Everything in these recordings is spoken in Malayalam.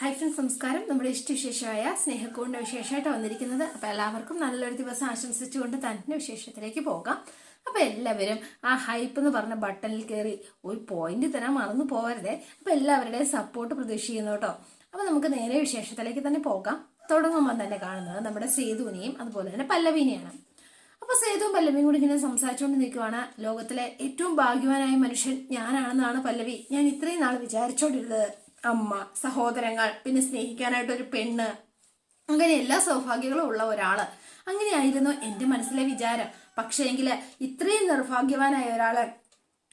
ഹായ് ഫ്രണ്ട്സ് നമസ്കാരം നമ്മുടെ ഇഷ്ടവിശേഷമായ സ്നേഹക്കൂടിന്റെ വിശേഷമായിട്ട് വന്നിരിക്കുന്നത്. അപ്പോൾ എല്ലാവർക്കും നല്ലൊരു ദിവസം ആശംസിച്ചുകൊണ്ട് തന്നെ വിശേഷത്തിലേക്ക് പോകാം. അപ്പോൾ എല്ലാവരും ആ ഹൈപ്പ് എന്ന് പറഞ്ഞ ബട്ടണിൽ കയറി ഒരു പോയിന്റ് തരാൻ മറന്നു പോകരുതേ അപ്പോൾ എല്ലാവരുടെയും സപ്പോർട്ട് പ്രതീക്ഷിക്കുന്നു കേട്ടോ. അപ്പോൾ നമുക്ക് നേരെ വിശേഷത്തിലേക്ക് തന്നെ പോകാം. തുടങ്ങുമ്പോൾ തന്നെ കാണുന്നത് നമ്മുടെ സേതുവിനെയും അതുപോലെ തന്നെ പല്ലവീനെയാണ്. അപ്പോൾ സേതുവും പല്ലവിയും കൂടി ഇങ്ങനെ സംസാരിച്ചുകൊണ്ട് നിൽക്കുവാണ്. ലോകത്തിലെ ഏറ്റവും ഭാഗ്യവാനായ മനുഷ്യൻ ഞാനാണെന്നാണ് പല്ലവി. ഞാൻ ഇത്രയും നാൾ വിചാരിച്ചോണ്ടിരുന്നത്. അമ്മ സഹോദരങ്ങൾ പിന്നെ സ്നേഹിക്കാനായിട്ട് ഒരു പെണ്ണ്. അങ്ങനെ എല്ലാ സൗഭാഗ്യങ്ങളും ഉള്ള ഒരാൾ. അങ്ങനെയായിരുന്നു എന്റെ മനസ്സിലെ വിചാരം. പക്ഷേ എങ്കിൽ ഇത്രയും നിർഭാഗ്യവാനായ ഒരാൾ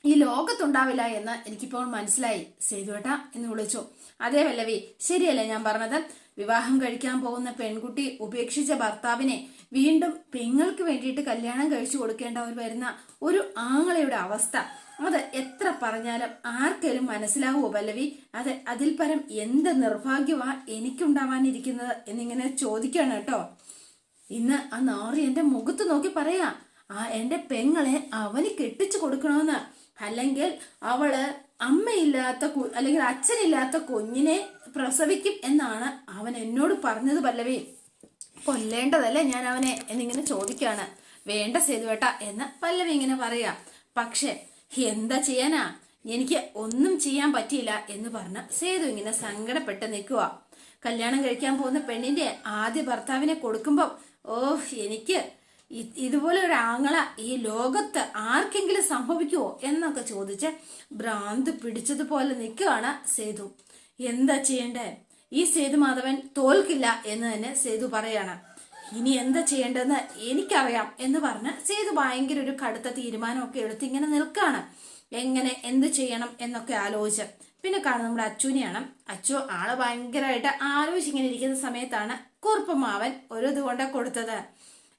ഈ ലോകത്തുണ്ടാവില്ല എന്ന് എനിക്കിപ്പോൾ മനസ്സിലായി. സേതുവേട്ട എന്ന് വിളിച്ചു. അതേ വല്ലവി ശരിയല്ലേ ഞാൻ പറഞ്ഞത്? വിവാഹം കഴിക്കാൻ പോകുന്ന പെൺകുട്ടി ഉപേക്ഷിച്ച ഭർത്താവിനെ വീണ്ടും പെങ്ങൾക്ക് വേണ്ടിയിട്ട് കല്യാണം കഴിച്ചു കൊടുക്കേണ്ട ഒരു വരുന്ന ഒരു ആങ്ങളയുടെ അവസ്ഥ. അത് എത്ര പറഞ്ഞാലും ആർക്കെങ്കിലും മനസ്സിലാവുമോ പല്ലവി? അത് അതിൽ പരം എന്ത് നിർഭാഗ്യമാ എനിക്കുണ്ടാവാനിരിക്കുന്നത് എന്നിങ്ങനെ ചോദിക്കണം കേട്ടോ. ഇന്ന് ആ നാറി എന്റെ മുഖത്ത് നോക്കി പറയാ ആ എന്റെ പെങ്ങളെ അവന് കെട്ടിച്ചു കൊടുക്കണമെന്ന് അല്ലെങ്കിൽ അവൾ അമ്മയില്ലാത്ത അല്ലെങ്കിൽ അച്ഛനില്ലാത്ത കുഞ്ഞിനെ പ്രസവിക്കും എന്നാണ് അവൻ എന്നോട് പറഞ്ഞത് പല്ലവി. കൊല്ലേണ്ടതല്ലേ ഞാൻ അവനെ എന്നിങ്ങനെ ചോദിക്കാണ്. വേണ്ട സേതുവേട്ട എന്ന് പല്ലവി ഇങ്ങനെ പറയാ. പക്ഷെ എന്താ ചെയ്യാനാ? എനിക്ക് ഒന്നും ചെയ്യാൻ പറ്റിയില്ല എന്ന് പറഞ്ഞ് സേതു ഇങ്ങനെ സങ്കടപ്പെട്ട് നിൽക്കുക കല്യാണം കഴിക്കാൻ പോകുന്ന പെണ്ണിന്റെ ആദ്യ ഭർത്താവിനെ കൊടുക്കുമ്പോൾ ഓ എനിക്ക് ഇതുപോലെ ഒരു ആങ്ങള ഈ ലോകത്ത് ആർക്കെങ്കിലും സംഭവിക്കുമോ എന്നൊക്കെ ചോദിച്ച് ഭ്രാന്ത് പിടിച്ചതുപോലെ നിൽക്കുകയാണ് സേതു. എന്താ ചെയ്യണ്ടേ? ഈ സേതു മാധവൻ തോൽക്കില്ല എന്ന് തന്നെ സേതു പറയാണ്. ഇനി എന്താ ചെയ്യേണ്ടതെന്ന് എനിക്കറിയാം എന്ന് പറഞ്ഞ് സേതു ഭയങ്കര ഒരു കടുത്ത തീരുമാനമൊക്കെ എടുത്ത് ഇങ്ങനെ നിൽക്കാണ്. എങ്ങനെ എന്ത് ചെയ്യണം എന്നൊക്കെ ആലോചിച്ച്. പിന്നെ കാണുന്നത് നമ്മുടെ അച്ചുവിനെയാണ് അച്ചു ആൾ ഭയങ്കരമായിട്ട് ആലോചിച്ചിങ്ങനെ ഇരിക്കുന്ന സമയത്താണ് കുറുപ്പമാവൻ ഒരു ഇത് കൊടുത്തത്.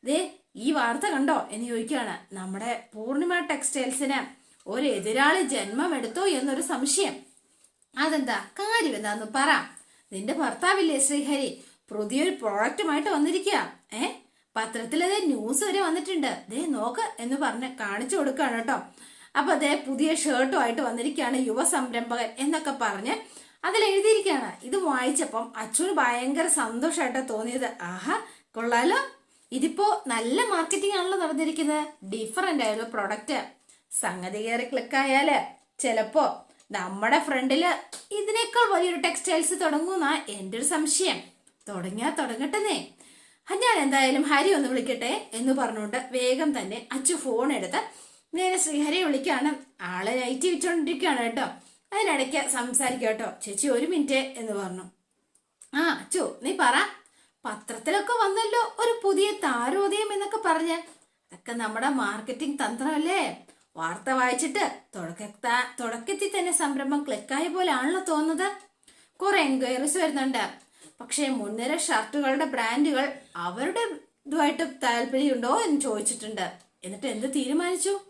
ദേ ഈ വാർത്ത കണ്ടോ എന്ന് ചോദിക്കുകയാണ്. നമ്മുടെ പൂർണിമ ടെക്സ്റ്റൈൽസിന് ഒരു എതിരാളി ജന്മം എടുത്തോ എന്നൊരു സംശയം. അതെന്താ? കാര്യം എന്താന്ന് പറ. നിന്റെ ഭർത്താവില്ലേ ശ്രീഹരി? പുതിയൊരു പ്രോഡക്റ്റുമായിട്ട് വന്നിരിക്കുക ഏ? പത്രത്തിലത് ന്യൂസ് വരെ വന്നിട്ടുണ്ട്. ദേ നോക്ക് എന്ന് പറഞ്ഞ് കാണിച്ചു കൊടുക്കാണ് കേട്ടോ. അപ്പൊ അതേ പുതിയ ഷർട്ടുമായിട്ട് വന്നിരിക്കുകയാണ് യുവ സംരംഭകൻ എന്നൊക്കെ പറഞ്ഞ് അതിൽ എഴുതിയിരിക്കുകയാണ്. ഇത് വായിച്ചപ്പം അച്ഛന് ഭയങ്കര സന്തോഷമായിട്ട് തോന്നിയത്. ആഹാ കൊള്ളാലോ. ഇതിപ്പോ നല്ല മാർക്കറ്റിംഗ് ആണല്ലോ നടന്നിരിക്കുന്നത്. ഡിഫറെന്റ് ആയൊരു പ്രൊഡക്റ്റ് സംഗതി കയറി ക്ലിക്കായാൽ ചിലപ്പോ നമ്മുടെ ഫ്രണ്ടിൽ ഇതിനേക്കാൾ വലിയൊരു ടെക്സ്റ്റൈൽസ് തുടങ്ങുന്ന എന്റെ ഒരു സംശയം. തുടങ്ങിയാ തുടങ്ങട്ടെന്നേ. ഞാൻ എന്തായാലും ഹരി ഒന്ന് വിളിക്കട്ടെ എന്ന് പറഞ്ഞുകൊണ്ട് വേഗം തന്നെ അച്ചു ഫോൺ എടുത്ത് നേരെ ശ്രീഹരിയെ വിളിക്കുകയാണ് ആളെ ലൈറ്റ് വെച്ചോണ്ടിരിക്കുകയാണ് കേട്ടോ. അതിനിടയ്ക്ക് സംസാരിക്കാം കേട്ടോ. ചേച്ചി ഒരു മിനിറ്റ് എന്ന് പറഞ്ഞു. ആ അച്ചു നീ പറ. പത്രത്തിലൊക്കെ വന്നല്ലോ ഒരു പുതിയ താരോദയം എന്നൊക്കെ പറഞ്ഞ്. അതൊക്കെ നമ്മുടെ മാർക്കറ്റിംഗ് തന്ത്രമല്ലേ? വാർത്ത വായിച്ചിട്ട് തുടക്കത്ത തുടക്കത്തിൽ തന്നെ സംരംഭം ക്ലിക്കായ പോലെ ആണല്ലോ തോന്നുന്നത്. കുറെ എൻക്വയറീസ് വരുന്നുണ്ട്. പക്ഷേ മുൻനിര ഷർട്ടുകളുടെ ബ്രാൻഡുകൾ അവരുടെ ഇതുമായിട്ട് താല്പര്യമുണ്ടോ എന്ന് ചോദിച്ചിട്ടുണ്ട്. എന്നിട്ട് എന്ത് തീരുമാനിച്ചു?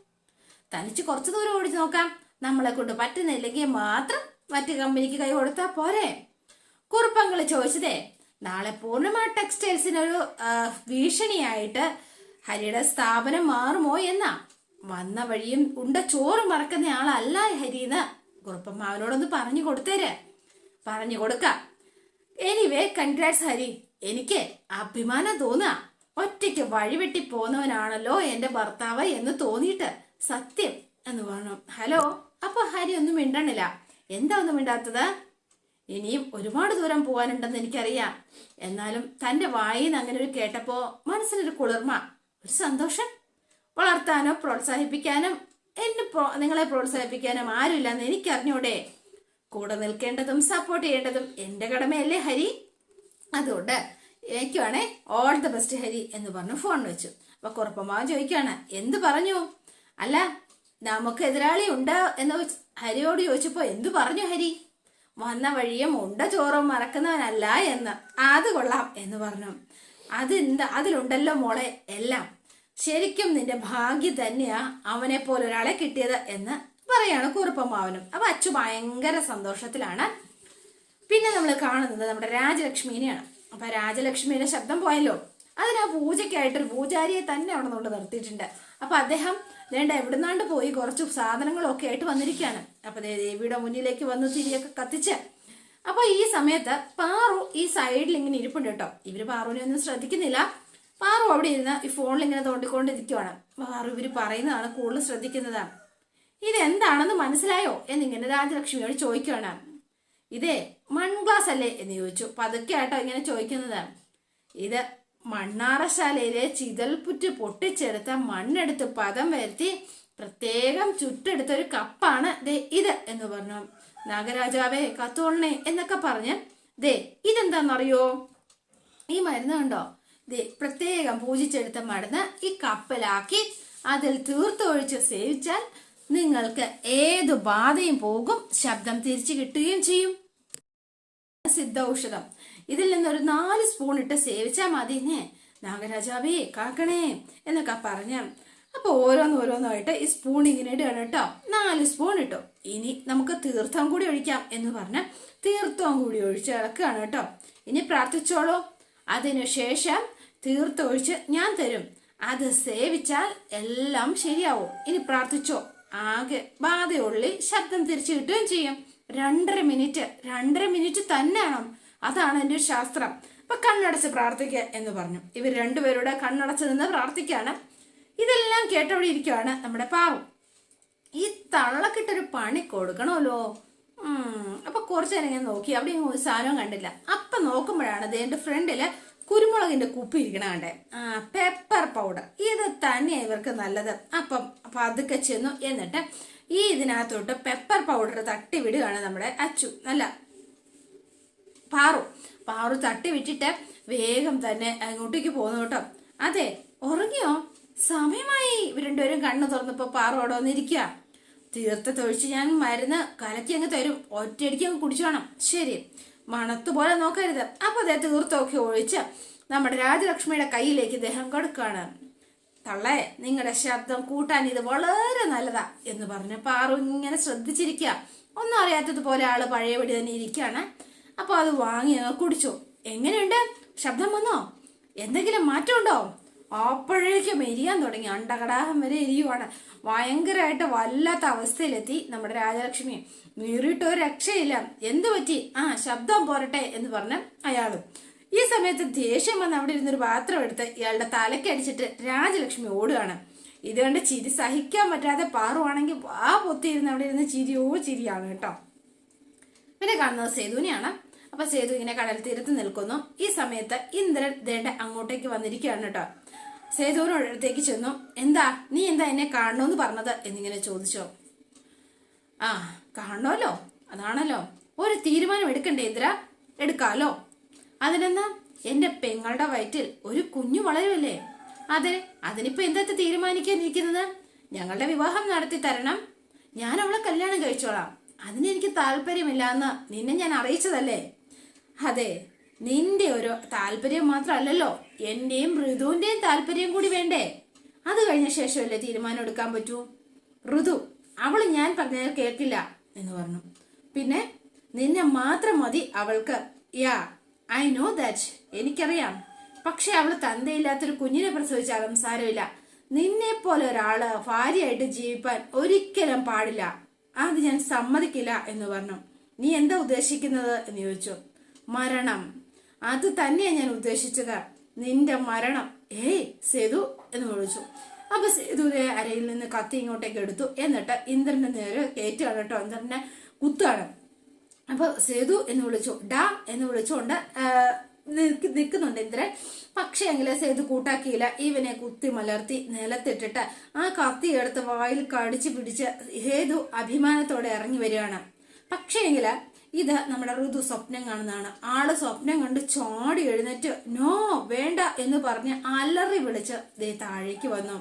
തനിച്ച് കുറച്ചു ദൂരം ഓടിച്ചു നോക്കാം. നമ്മളെ കൊണ്ട് പറ്റുന്നില്ലെങ്കിൽ മാത്രം മറ്റു കമ്പനിക്ക് കൈ കൊടുത്താൽ പോരെ. കുറുപ്പങ്ങൾ ചോദിച്ചതേ നാളെ പൂർണമാ ടെക്സ്റ്റൈൽസിനൊരു ഭീഷണിയായിട്ട് ഹരിയുടെ സ്ഥാപനം മാറുമോ എന്നാ? വന്ന വഴിയും ഉണ്ട ചോറ് മറക്കുന്ന ആളല്ല ഹരിന്ന്. കുറുപ്പമ്മാവനോടൊന്ന് പറഞ്ഞു കൊടുത്തേര്. പറഞ്ഞു കൊടുക്കാം. എനിവേ കൺഗ്രാറ്റ്സ് ഹരി എനിക്ക് അഭിമാനം തോന്നുക. ഒറ്റയ്ക്ക് വഴിവെട്ടി പോന്നവനാണല്ലോ എന്റെ ഭർത്താവ് എന്ന് തോന്നിയിട്ട്. സത്യം എന്ന് പറഞ്ഞു. ഹലോ അപ്പൊ ഹരി ഒന്നും മിണ്ടണില്ല. എന്താ ഒന്നും മിണ്ടാത്തത്? ഇനിയും ഒരുപാട് ദൂരം പോകാനുണ്ടെന്ന് എനിക്കറിയാം. എന്നാലും തന്റെ വായിൽ അങ്ങനെ ഒരു കേട്ടപ്പോ മനസ്സിനൊരു കുളിർമ ഒരു സന്തോഷം. വളർത്താനോ പ്രോത്സാഹിപ്പിക്കാനും എന്നെ നിങ്ങളെ പ്രോത്സാഹിപ്പിക്കാനും ആരുമില്ലെന്ന് എനിക്കറിഞ്ഞൂടെ. കൂടെ നിൽക്കേണ്ടതും സപ്പോർട്ട് ചെയ്യേണ്ടതും എന്റെ കടമയല്ലേ ഹരി? അതുകൊണ്ട് എനിക്കുവാണേ ഓൾ ദ ബെസ്റ്റ് ഹരി എന്ന് പറഞ്ഞു ഫോൺ വെച്ചു. അപ്പൊ കുറുപ്പമാവൻ ചോദിക്കുകയാണ് എന്ത് പറഞ്ഞു? അല്ല നമുക്ക് എതിരാളി ഉണ്ട് എന്ന് ഹരിയോട് ചോദിച്ചപ്പോ എന്തു പറഞ്ഞു ഹരി? വന്ന വഴിയും ഉണ്ട ചോറും മറക്കുന്നവനല്ല എന്ന്. അത് കൊള്ളാം എന്ന് പറഞ്ഞു. അതെന്താ? അതിലുണ്ടല്ലോ മോളെ എല്ലാം. ശരിക്കും നിന്റെ ഭാഗ്യം തന്നെയാ അവനെ പോലൊരാളെ കിട്ടിയത് എന്ന് പറയാണ് കുറുപ്പമാവനും. അപ്പൊ അച്ചു ഭയങ്കര സന്തോഷത്തിലാണ്. പിന്നെ നമ്മൾ കാണുന്നത് നമ്മുടെ രാജലക്ഷ്മിനെയാണ്. അപ്പൊ രാജലക്ഷ്മിയുടെ ശബ്ദം പോയല്ലോ. അതിന് ആ പൂജയ്ക്കായിട്ടൊരു പൂജാരിയെ തന്നെ അവിടെ കൊണ്ട് നിർത്തിയിട്ടുണ്ട്. അപ്പൊ അദ്ദേഹം വേണ്ട എവിടുന്നാണ്ട് പോയി കുറച്ച് സാധനങ്ങളൊക്കെ ആയിട്ട് വന്നിരിക്കുകയാണ്. അപ്പൊ ദേവിയുടെ മുന്നിലേക്ക് വന്ന് തിരിയൊക്കെ കത്തിച്ച്. അപ്പൊ ഈ സമയത്ത് പാറു ഈ സൈഡിൽ ഇങ്ങനെ ഇരിപ്പുണ്ട് കേട്ടോ. ഇവർ പാറുവിനെ ഒന്നും ശ്രദ്ധിക്കുന്നില്ല. പാറു അവിടെ ഇരുന്ന് ഈ ഫോണിൽ ഇങ്ങനെ തോണ്ടിക്കൊണ്ടിരിക്കുവാണ്. പാറു ഇവർ പറയുന്നതാണ് കൂടുതൽ ശ്രദ്ധിക്കുന്നത് ഇതെന്താണെന്ന് മനസ്സിലായോ? എന്നിങ്ങനെ രാജലക്ഷ്മിയോട് ചോദിക്കുകയാണ്. ഇതേ മൺഗ്ലാസ് അല്ലേ? എന്ന് ചോദിച്ചു. പതുക്കെ ആയിട്ടോ ഇങ്ങനെ ചോദിക്കുന്നത്. ഇത് മണ്ണാറശാലയിലെ ചിതൽപുറ്റ് പൊട്ടിച്ചെടുത്ത മണ്ണെടുത്ത് പദം വരുത്തി പ്രത്യേകം ചുട്ടെടുത്ത ഒരു കപ്പാണ്. ദേ ഇത് എന്ന് പറഞ്ഞു. നാഗരാജാവേ കത്തോളണേ എന്നൊക്കെ പറഞ്ഞ് ദേ ഇതെന്താണെന്നറിയോ ഈ മരുന്ന് കണ്ടോ? ദേ പ്രത്യേകം പൂജിച്ചെടുത്ത മരുന്ന് ഈ കപ്പലാക്കി അതിൽ തീർത്തൊഴിച്ച് സേവിച്ചാൽ നിങ്ങൾക്ക് ഏതു ബാധയും പോകും ശബ്ദം തിരിച്ചു കിട്ടുകയും ചെയ്യും. സിദ്ധ ഔഷധം ഇതിൽ നിന്നൊരു നാല് സ്പൂൺ ഇട്ട് സേവിച്ചാൽ മതി. നാഗരാജാവേ കാക്കണേ എന്നൊക്കെ പറഞ്ഞ. അപ്പൊ ഓരോന്ന് ഓരോന്നായിട്ട് ഈ സ്പൂൺ ഇങ്ങനെ ഇടുകയാണ് കേട്ടോ. നാല് സ്പൂൺ ഇട്ടു. ഇനി നമുക്ക് തീർത്ഥം കൂടി ഒഴിക്കാം എന്ന് പറഞ്ഞ് തീർത്ഥം കൂടി ഒഴിച്ച് ഇളക്കുകയാണ് കേട്ടോ. ഇനി പ്രാർത്ഥിച്ചോളൂ. അതിനുശേഷം തീർത്ഥം ഒഴിച്ച് ഞാൻ തരും. അത് സേവിച്ചാൽ എല്ലാം ശരിയാവും. ഇനി പ്രാർത്ഥിച്ചോ. ആകെ ബാധയുള്ളി ശബ്ദം തിരിച്ചു കിട്ടുകയും ചെയ്യും. രണ്ടര മിനിറ്റ് രണ്ടര മിനിറ്റ് തന്നെയാണ് അതാണ് എന്റെ ശാസ്ത്രം. അപ്പൊ കണ്ണടച്ച് പ്രാർത്ഥിക്കുക എന്ന് പറഞ്ഞു. ഇവർ രണ്ടുപേരുടെ കണ്ണടച്ച് നിന്ന് പ്രാർത്ഥിക്കുകയാണ്. ഇതെല്ലാം കേട്ടവിടെ ഇരിക്കുവാണ് നമ്മുടെ പാവം. ഈ തള്ളക്കിട്ടൊരു പണി കൊടുക്കണമല്ലോ? അപ്പൊ കുറച്ച് നേരം ഞാൻ നോക്കി. അവിടെ ഒരു സാധനവും കണ്ടില്ല. അപ്പൊ നോക്കുമ്പോഴാണ് അത് എന്റെ ഫ്രണ്ടിൽ കുരുമുളകിന്റെ കുപ്പി ഇരിക്കണ കണ്ടേ? ആ പെപ്പർ പൗഡർ ഇത് തന്നെ ഇവർക്ക് നല്ലത്. അപ്പം പതുക്കെ ചെന്നു. എന്നിട്ട് ഈ ഇതിനകത്തോട്ട് പെപ്പർ പൗഡർ തട്ടി വിടുകയാണ് നമ്മുടെ അച്ചു അല്ല പാറു. പാറു തട്ടി വിട്ടിട്ട് വേഗം തന്നെ അങ്ങോട്ടേക്ക് പോകുന്നു കേട്ടോ. അതെ ഉറങ്ങിയോ? സമയമായി. രണ്ടുപേരും കണ്ണു തുറന്നപ്പോ പാറു അവിടെ വന്നിരിക്കുക തീർത്ഥത്തൊഴിച്ച് ഞാൻ മരുന്ന് കലക്കി അങ്ങ് തരും. ഒറ്റയടിക്ക് അങ്ങ് കുടിച്ചോണം. ശരി. മണത്ത് പോലെ നോക്കരുത്. അപ്പൊ അതേ തീർത്തൊക്കെ ഒഴിച്ച് നമ്മുടെ രാജലക്ഷ്മിയുടെ കയ്യിലേക്ക് ഇദ്ദേഹം കൊടുക്കുകയാണ് തള്ളേ നിങ്ങളുടെ ശബ്ദം കൂട്ടാൻ ഇത് വളരെ നല്ലതാ എന്ന് പറഞ്ഞ പാറു ഇങ്ങനെ ശ്രദ്ധിച്ചിരിക്കുക ഒന്നും അറിയാത്തതുപോലെ ആൾ പഴയപടി തന്നെ ഇരിക്കുകയാണ് അപ്പൊ അത് വാങ്ങി കുടിച്ചു. എങ്ങനെയുണ്ട്? ശബ്ദം വന്നോ? എന്തെങ്കിലും മാറ്റമുണ്ടോ അപ്പോഴേക്കും എരിയാൻ തുടങ്ങി. അണ്ടകടാഹം വരെ എരിയുവാണ്. ഭയങ്കരമായിട്ട് വല്ലാത്ത അവസ്ഥയിലെത്തി നമ്മുടെ രാജലക്ഷ്മി. നീറിയിട്ട് ഒരു രക്ഷയില്ല. എന്തു പറ്റി? ആ ശബ്ദം പോരട്ടെ എന്ന് പറഞ്ഞ അയാളും. ഈ സമയത്ത് ദേഷ്യം വന്ന് അവിടെ ഇരുന്നൊരു പാത്രം എടുത്ത് ഇയാളുടെ തലക്കടിച്ചിട്ട് രാജലക്ഷ്മി ഓടുകയാണ് ഇത് കണ്ട് ചിരി സഹിക്കാൻ പറ്റാതെ പാറുവാണെങ്കിൽ ആ പൊത്തിയിരുന്ന് അവിടെ ഇരുന്ന് ചിരിയോ ചിരിയാണ് കേട്ടോ. പിന്നെ കാണുന്നത് സേതുവിനെയാണ്. അപ്പൊ സേതു ഇങ്ങനെ കടൽ തീരത്ത് നിൽക്കുന്നു. ഈ സമയത്ത് ഇന്ദ്രൻ ദേണ്ട അങ്ങോട്ടേക്ക് വന്നിരിക്കുകയാണ് കേട്ടോ. സേതുവിനോട് അടുത്തേക്ക് ചെന്നു. എന്താ? നീ എന്താ എന്നെ കാണണമെന്ന് പറഞ്ഞത്? എന്നിങ്ങനെ ചോദിച്ചോ. ആ കാണണമല്ലോ അതാണല്ലോ. ഒരു തീരുമാനം എടുക്കണ്ടേ ഇന്ദ്ര? എടുക്കാലോ. അതിനെന്നാ എന്റെ പെങ്ങളുടെ വയറ്റിൽ ഒരു കുഞ്ഞു വളരുമല്ലേ? അതെ അതിനിപ്പോ എന്താ തീരുമാനിക്കാനിരിക്കുന്നത് ഞങ്ങളുടെ വിവാഹം നടത്തി തരണം. ഞാൻ അവളെ കല്യാണം കഴിച്ചോളാം. അതിന് എനിക്ക് താല്പര്യമില്ല എന്ന് നിന്നെ ഞാൻ അറിയിച്ചതല്ലേ? അതെ നിന്റെ ഒരു താല്പര്യം മാത്രമല്ലല്ലോ. എന്റെയും ഋതുവിന്റെയും താല്പര്യം കൂടി വേണ്ടേ? അത് കഴിഞ്ഞ ശേഷമല്ലേ തീരുമാനം എടുക്കാൻ പറ്റൂ? ഋതു അവൾ ഞാൻ പറഞ്ഞ കേൾക്കില്ല എന്ന് പറഞ്ഞു. പിന്നെ നിന്നെ മാത്രം മതി അവൾക്ക്. Yeah I know that. എനിക്കറിയാം. പക്ഷെ അവൾ തന്തയില്ലാത്തൊരു കുഞ്ഞിനെ പ്രസവിച്ചാലും സാരമില്ല. നിന്നെ പോലെ ഒരാൾ ഭാര്യയായിട്ട് ജീവിപ്പാൻ ഒരിക്കലും പാടില്ല. അത് ഞാൻ സമ്മതിക്കില്ല എന്ന് പറഞ്ഞു. നീ എന്താ ഉദ്ദേശിക്കുന്നത്? എന്ന് ചോദിച്ചു. മരണം. അത് തന്നെയാ ഞാൻ ഉദ്ദേശിച്ചത്. നിന്റെ മരണം. ഏയ് സേതു എന്ന് വിളിച്ചു. അപ്പൊ സേതുവിനെ അരയിൽ നിന്ന് കത്തി ഇങ്ങോട്ടേക്ക് എടുത്തു. എന്നിട്ട് ഇന്ദ്രന്റെ നേരെ കയറ്റുകയാണ് കേട്ടോ. ഇന്ദ്രനെ കുത്തുകയാണ്. അപ്പൊ സേതു എന്ന് വിളിച്ചു. ഡാ എന്ന് വിളിച്ചുകൊണ്ട് നിൽക്കുന്നുണ്ട് ഇന്ദ്രൻ. പക്ഷേ എങ്കിലെ സേതു കൂട്ടാക്കിയില്ല. ഇവനെ കുത്തി മലർത്തി നിലത്തിട്ടിട്ട് ആ കത്തി എടുത്ത് വായിൽ കടിച്ചു പിടിച്ച് സേതു അഭിമാനത്തോടെ ഇറങ്ങി വരികയാണ്. പക്ഷേ എങ്കിൽ ഇത് നമ്മുടെ ഋതു സ്വപ്നം കാണുന്നതാണ്. ആൾ സ്വപ്നം കണ്ട് ചാടി എഴുന്നേറ്റ് നോ വേണ്ട എന്ന് പറഞ്ഞ് അലറി വിളിച്ച് ദേ താഴേക്ക് വന്നു.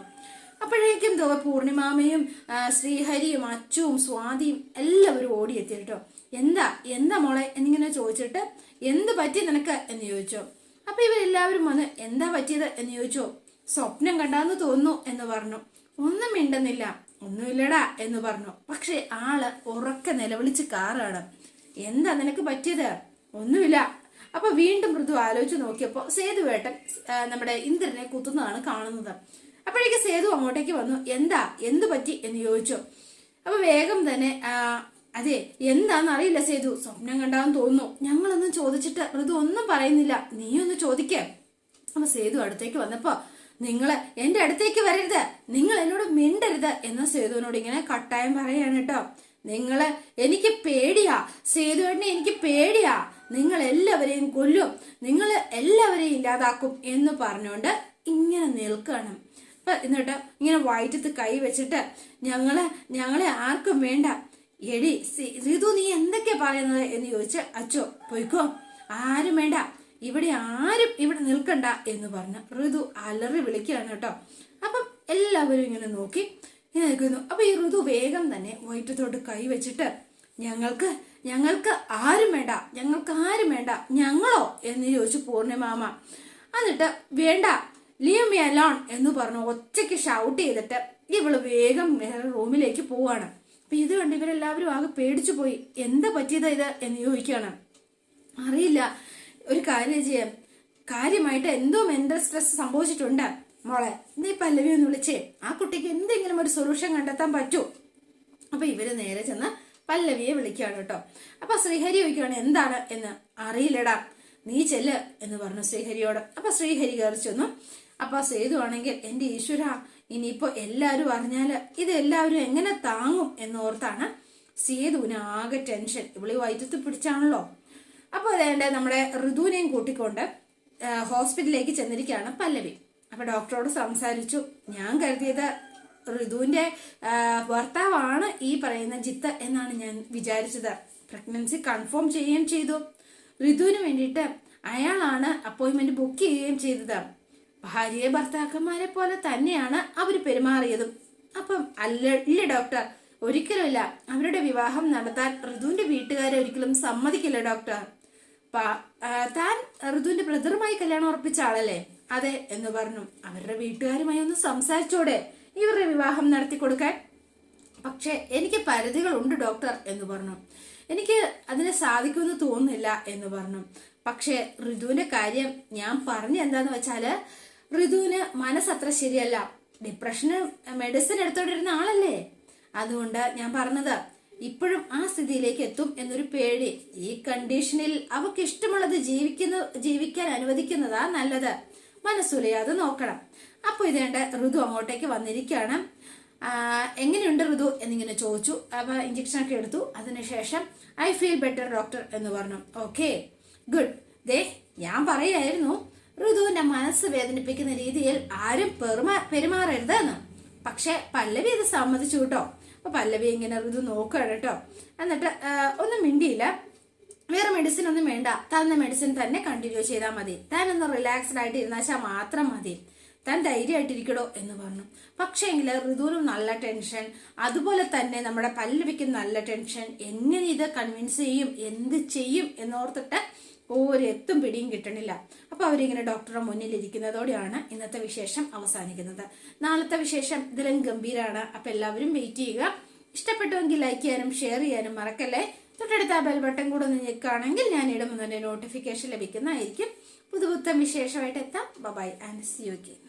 അപ്പോഴേക്കും തോ പൂർണിമാമയും ശ്രീഹരിയും അച്ചുവും സ്വാതിയും എല്ലാവരും ഓടിയെത്തി കേട്ടോ. എന്താ എന്താ മോളെ? എന്നിങ്ങനെ ചോദിച്ചിട്ട് എന്ത് പറ്റി നിനക്ക്? എന്ന് ചോദിച്ചു. അപ്പൊ ഇവരെല്ലാവരും വന്ന് എന്താ പറ്റിയത്? എന്ന് ചോദിച്ചു. സ്വപ്നം കണ്ടാന്ന് തോന്നുന്നു എന്ന് പറഞ്ഞു. ഒന്നും മിണ്ടുന്നില്ല ഒന്നുമില്ലടാ എന്ന് പറഞ്ഞു. പക്ഷെ ആൾ ഉറക്കെ നിലവിളിച്ച് കാറാണ്. എന്താ നിനക്ക് പറ്റിയത്? ഒന്നുമില്ല. അപ്പൊ വീണ്ടും മൃദു ആലോചിച്ച് നോക്കിയപ്പോ സേതുവേട്ടൻ നമ്മുടെ ഇന്ദ്രനെ കുത്തുന്നതാണ് കാണുന്നത്. അപ്പോഴേക്ക് സേതു അങ്ങോട്ടേക്ക് വന്നു എന്താ? എന്തു പറ്റി? എന്ന് ചോദിച്ചു. അപ്പൊ വേഗം തന്നെ അതെ എന്താന്ന് അറിയില്ല സേതു. സ്വപ്നം കണ്ടാന്ന് തോന്നുന്നു. ഞങ്ങളൊന്നും ചോദിച്ചിട്ട് മൃദു ഒന്നും പറയുന്നില്ല. നീ ഒന്ന് ചോദിക്കേ. അപ്പൊ സേതു അടുത്തേക്ക് വന്നപ്പോ നിങ്ങൾ എന്റെ അടുത്തേക്ക് വരരുത്. നിങ്ങൾ എന്നോട് മിണ്ടരുത് എന്ന് സേതുവിനോട് ഇങ്ങനെ കട്ടായം പറയാണ് കേട്ടോ. നിങ്ങൾ എനിക്ക് പേടിയാ. സേതുവേട്ടനെ എനിക്ക് പേടിയാ. നിങ്ങൾ എല്ലാവരെയും കൊല്ലും. നിങ്ങൾ എല്ലാവരെയും ഇല്ലാതാക്കും എന്ന് പറഞ്ഞുകൊണ്ട് ഇങ്ങനെ നിൽക്കണം. അപ്പൊ എന്നിട്ട് ഇങ്ങനെ വയറ്റത്ത് കൈ വെച്ചിട്ട് ഞങ്ങളെ ഞങ്ങളെ ആർക്കും വേണ്ട. എടി സീതു നീ എന്തൊക്കെയാ പറയുന്നത് എന്ന് ചോദിച്ച് അച്ചോ പൊയ്ക്കോ. ആരും വേണ്ട. ഇവിടെ ആരും ഇവിടെ നിൽക്കണ്ട എന്ന് പറഞ്ഞ് ഋതു അലറി വിളിക്കുകയാണ് കേട്ടോ. അപ്പം എല്ലാവരും ഇങ്ങനെ നോക്കി നിൽക്കുന്നു അപ്പൊ ഈ ഋതു വേഗം തന്നെ വയറ്റത്തോട്ട് കൈവച്ചിട്ട് ഞങ്ങൾക്ക് ഞങ്ങൾക്ക് ആരും വേണ്ട ഞങ്ങൾക്ക് ആരും വേണ്ട ഞങ്ങളോ എന്ന് ചോദിച്ചു പൂർണിമാമ എന്നിട്ട് വേണ്ട ലീവ് മി അലോൺ എന്ന് പറഞ്ഞു ഒറ്റയ്ക്ക് ഷൗട്ട് ചെയ്തിട്ട് ഇവൾ വേഗം വേറെ റൂമിലേക്ക് പോവാണ്. അപ്പൊ ഇത് കണ്ട് ഇവരെല്ലാവരും ആകെ പേടിച്ചു പോയി. എന്താ പറ്റിയതാ ഇത് എന്ന് ചോദിക്കുകയാണ്. അറിയില്ല. ഒരു കാര്യം ചെയ്യാം. കാര്യമായിട്ട് എന്തോ മെന്റൽ സ്ട്രെസ് സംഭവിച്ചിട്ടുണ്ട്. മോളെ നീ പല്ലവി ഒന്ന് വിളിച്ചേ? ആ കുട്ടിക്ക് എന്തെങ്കിലും ഒരു സൊല്യൂഷൻ കണ്ടെത്താൻ പറ്റൂ? അപ്പൊ ഇവർ നേരെ ചെന്ന് പല്ലവിയെ വിളിക്കുകയാണ് കേട്ടോ. അപ്പൊ ശ്രീഹരി ചോദിക്കുകയാണ് എന്താണ്? എന്ന്. അറിയില്ലടാ. നീ ചെല്ല് എന്ന് പറഞ്ഞു ശ്രീഹരിയോട്. അപ്പൊ ശ്രീഹരി കയറി ചെന്നു. അപ്പൊ സേതു ആണെങ്കിൽ എന്റെ ഈശ്വര ഇനിയിപ്പോ എല്ലാവരും അറിഞ്ഞാൽ ഇത് എല്ലാവരും എങ്ങനെ താങ്ങും? എന്നോർത്താണ് സേതുവിന് ആകെ ടെൻഷൻ ഇവളി വൈദ്യുതി പിടിച്ചാണല്ലോ. അപ്പൊ അതേണ്ട നമ്മുടെ ഋതുവിനെയും കൂട്ടിക്കൊണ്ട് ഹോസ്പിറ്റലിലേക്ക് ചെന്നിരിക്കുകയാണ് പല്ലവി. അപ്പൊ ഡോക്ടറോട് സംസാരിച്ചു. ഞാൻ കരുതിയത് ഋതുവിന്റെ ഭർത്താവാണ് ഈ പറയുന്ന ജിത്ത് എന്നാണ് ഞാൻ വിചാരിച്ചത്. പ്രഗ്നൻസി കൺഫേം ചെയ്യുകയും ചെയ്തു. ഋതുവിന് വേണ്ടിയിട്ട് അയാളാണ് അപ്പോയിൻമെന്റ് ബുക്ക് ചെയ്യുകയും ചെയ്തത്. ഭാര്യയെ ഭർത്താക്കന്മാരെ പോലെ തന്നെയാണ് അവർ പെരുമാറിയതും. അപ്പം അല്ല ഇല്ല ഡോക്ടർ. ഒരിക്കലുമില്ല. അവരുടെ വിവാഹം നടത്താൻ ഋതുവിന്റെ വീട്ടുകാരെ ഒരിക്കലും സമ്മതിക്കില്ല ഡോക്ടർ. താൻ ഋതുവിന്റെ ബ്രദറുമായി കല്യാണം ഉറപ്പിച്ച ആളല്ലേ? അതെ എന്ന് പറഞ്ഞു. അവരുടെ വീട്ടുകാരുമായി ഒന്ന് സംസാരിച്ചോടെ? ഇവരുടെ വിവാഹം നടത്തി കൊടുക്കാൻ. പക്ഷെ എനിക്ക് പരിധികളുണ്ട് ഡോക്ടർ എന്ന് പറഞ്ഞു. എനിക്ക് അതിനെ സാധിക്കുമെന്ന് തോന്നുന്നില്ല എന്ന് പറഞ്ഞു. പക്ഷെ ഋതുവിന്റെ കാര്യം ഞാൻ പറഞ്ഞ എന്താന്ന് വെച്ചാൽ ഋതുവിന് മനസ്സത്ര ശരിയല്ല. ഡിപ്രഷന് മെഡിസിൻ എടുത്തോണ്ടിരുന്ന ആളല്ലേ? അതുകൊണ്ട് ഞാൻ പറഞ്ഞത് ഇപ്പോഴും ആ സ്ഥിതിയിലേക്ക് എത്തും എന്നൊരു പേടി. ഈ കണ്ടീഷനിൽ അവക്ക് ഇഷ്ടമുള്ളത് ജീവിക്കുന്ന ജീവിക്കാൻ അനുവദിക്കുന്നതാ നല്ലത്. മനസ്സുലയാതെ നോക്കണം. അപ്പൊ ഇതേണ്ട ഋതു അങ്ങോട്ടേക്ക് വന്നിരിക്കുകയാണ്. എങ്ങനെയുണ്ട് ഋതു എന്നിങ്ങനെ ചോദിച്ചു. അപ്പൊ ഇഞ്ചക്ഷൻ ഒക്കെ എടുത്തു. അതിനുശേഷം ഐ ഫീൽ ബെറ്റർ ഡോക്ടർ എന്ന് പറഞ്ഞു. ഓക്കെ ഗുഡ് ദേ ഞാൻ പറയായിരുന്നു ഋതുവിന്റെ മനസ്സ് വേദനിപ്പിക്കുന്ന രീതിയിൽ ആരും പെരുമാ പെരുമാറരുത് എന്ന്. പക്ഷെ പല്ലവി ഇത് സമ്മതിച്ചു കേട്ടോ. അപ്പൊ പല്ലവി ഇങ്ങനെ ഋതു നോക്കുകയാണ് കേട്ടോ. എന്നിട്ട് ഒന്നും മിണ്ടിയില്ല. വേറെ മെഡിസിൻ ഒന്നും വേണ്ട. തന്ന മെഡിസിൻ തന്നെ കണ്ടിന്യൂ ചെയ്താൽ മതി. താൻ ഒന്ന് റിലാക്സ്ഡ് ആയിട്ട് ഇരുന്നാച്ചാൽ മാത്രം മതി. താൻ ധൈര്യമായിട്ടിരിക്കടോ എന്ന് പറഞ്ഞു. പക്ഷേങ്കിൽ ഋതുവിനും നല്ല ടെൻഷൻ അതുപോലെ തന്നെ നമ്മുടെ പല്ലവിക്കും നല്ല ടെൻഷൻ എങ്ങനെ ഇത് കൺവിൻസ് ചെയ്യും? എന്ത് ചെയ്യും? എന്നോർത്തിട്ട് ഒരെത്തും പിടിയും കിട്ടണില്ല. അപ്പൊ അവരിങ്ങനെ ഡോക്ടറുടെ മുന്നിൽ ഇരിക്കുന്നതോടെയാണ് ഇന്നത്തെ വിശേഷം അവസാനിക്കുന്നത്. നാളത്തെ വിശേഷം ഇതിലും ഗംഭീരാണ്. അപ്പൊ എല്ലാവരും വെയിറ്റ് ചെയ്യുക. ഇഷ്ടപ്പെട്ടുവെങ്കിൽ ലൈക്ക് ചെയ്യാനും ഷെയർ ചെയ്യാനും മറക്കല്ലേ? തൊട്ടടുത്ത ആ ബെൽ ബട്ടൺ കൂടെ ഒന്ന് ഞെക്കുകയാണെങ്കിൽ ഞാൻ ഇടുമ്പോൾ തന്നെ നോട്ടിഫിക്കേഷൻ ലഭിക്കുന്നതായിരിക്കും. പുതുപുത്തം വിശേഷമായിട്ട് എത്താം. By and C U